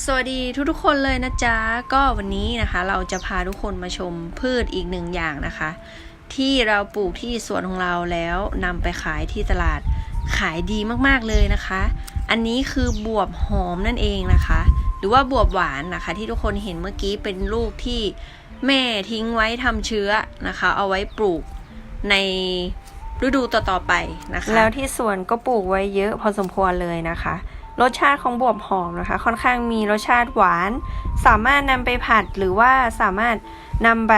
สวัสดีทุกๆคนเลยนะจ๊ะ ก็วันนี้นะคะ เราจะพาทุกคนมาชมพืชอีกหนึ่งอย่างนะคะ ที่เราปลูกที่สวนของเราแล้วนำไปขายที่ตลาดขายดีมากๆเลยนะคะ อันนี้คือบวบหอมนั่นเองนะคะ หรือว่าบวบหวานนะคะ ที่ทุกคนเห็นเมื่อกี้เป็นลูกที่แม่ทิ้งไว้ทำเชื้อนะคะ เอาไว้ปลูกในฤดูต่อๆไปนะคะ แล้วที่สวนก็ปลูกไว้เยอะพอสมควรเลยนะคะ รสชาติของบวบหอมนะคะ ค่อนข้างมีรสชาติหวาน สามารถนำไปผัดหรือว่าสามารถนำไป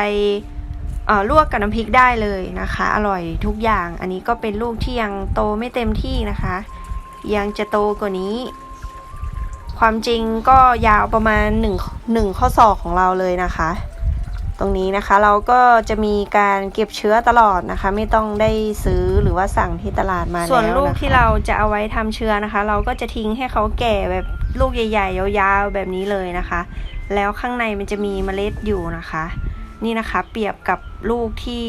ลวกกับน้ำพริกได้เลยนะคะ อร่อยทุกอย่างอันนี้ก็เป็นลูกที่ยังโตไม่เต็มที่นะคะ ยังจะโตกว่านี้ ความจริงก็ยาวประมาณ1 1ข้อศอกของเราเลยนะคะ ตรงนี้นะคะเราก็จะมีการเก็บเชื้อตลอดนะคะ ไม่ต้องได้ซื้อหรือว่าสั่งที่ตลาดมาแล้วส่วนลูกที่เราจะเอาไว้ทำเชื้อนะคะ เราก็จะทิ้งให้เขาแก่แบบลูกใหญ่ๆยาวๆแบบนี้เลยนะคะ แล้วข้างในมันจะมีเมล็ดอยู่นะคะ นี่นะคะเปรียบกับลูกที่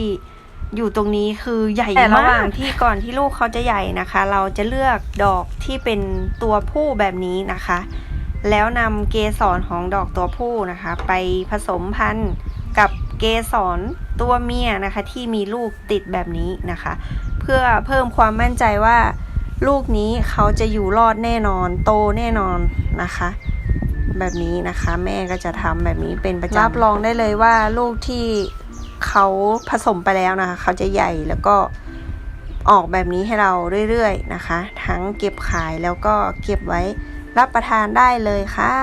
อยู่ตรงนี้คือใหญ่มากแต่ระหว่างที่ก่อนที่ลูกเขาจะใหญ่นะคะ เราจะเลือกดอกที่เป็นตัวผู้แบบนี้นะคะ แล้วนำเกสรของดอกตัวผู้นะคะ ไปผสมพันธุ์ กับเกสรตัวเมียนะคะ ที่มีลูกติดแบบนี้นะคะ เพื่อเพิ่มความมั่นใจว่าลูกนี้เขาจะอยู่รอดแน่นอนโตแน่นอนนะคะ แบบนี้นะคะ แม่ก็จะทำแบบนี้เป็นประจำรับรองได้เลยว่าลูกที่เขาผสมไปแล้วนะคะ เขาจะใหญ่แล้วก็ออกแบบนี้ให้เราเรื่อยๆนะคะ ทั้งเก็บขายแล้วก็เก็บไว้รับประทานได้เลยค่ะ